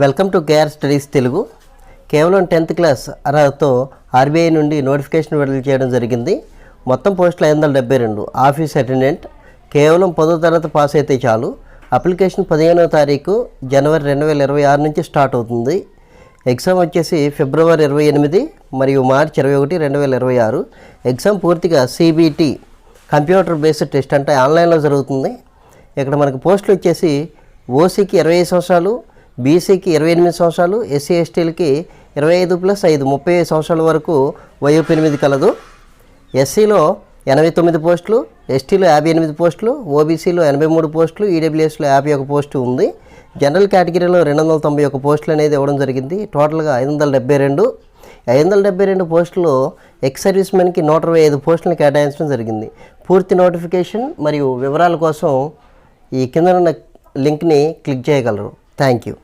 Welcome to KR studies Telugu. కేవలం tenth class అర్హతతో RBI నుండి నోటిఫికేషన్ విడుదల చేయడం జరిగింది. మొత్తం పోస్టులు ఐదు వందల డెబ్బై రెండు. ఆఫీస్ అటెండెంట్ కేవలం పదో తరగతి పాస్ అయితే చాలు. అప్లికేషన్ పదిహేనవ తారీఖు జనవరి రెండు వేల ఇరవై ఆరు నుంచి స్టార్ట్ అవుతుంది. ఎగ్జామ్ వచ్చేసి ఫిబ్రవరి ఇరవై ఎనిమిది మరియు మార్చి ఇరవై ఒకటి రెండు వేల ఇరవై ఆరు. ఎగ్జామ్ పూర్తిగా సిబిటి కంప్యూటర్ బేస్డ్ టెస్ట్ అంటే ఆన్లైన్లో జరుగుతుంది. ఇక్కడ మనకు పోస్టులు వచ్చేసి ఓసీకి ఇరవై ఐదు సంవత్సరాలు బీసీకి ఇరవై ఎనిమిది సంవత్సరాలు ఎస్సీ ఎస్టీలకి ఇరవై ఐదు ప్లస్ ఐదు ముప్పై ఐదు సంవత్సరాల వరకు వయో ఎనిమిది కలదు. ఎస్సీలో ఎనభై తొమ్మిది పోస్టులు ఎస్టీలో యాభై ఎనిమిది పోస్టులు ఓబీసీలో ఎనభై మూడు పోస్టులు ఈడబ్ల్యూఎస్లో యాభై ఒక పోస్టు ఉంది. జనరల్ కేటగిరీలో రెండు వందల తొంభై ఒక పోస్టులు అనేది ఇవ్వడం జరిగింది. టోటల్గా ఐదు వందల డెబ్బై రెండు. ఐదు వందల డెబ్బై రెండు పోస్టులు ఎక్స్ సర్వీస్ మెన్కి నూట ఇరవై ఐదు పోస్టులను కేటాయించడం జరిగింది. పూర్తి నోటిఫికేషన్ మరియు వివరాల కోసం ఈ కింద ఉన్న లింక్ని క్లిక్ చేయగలరు. Thank you.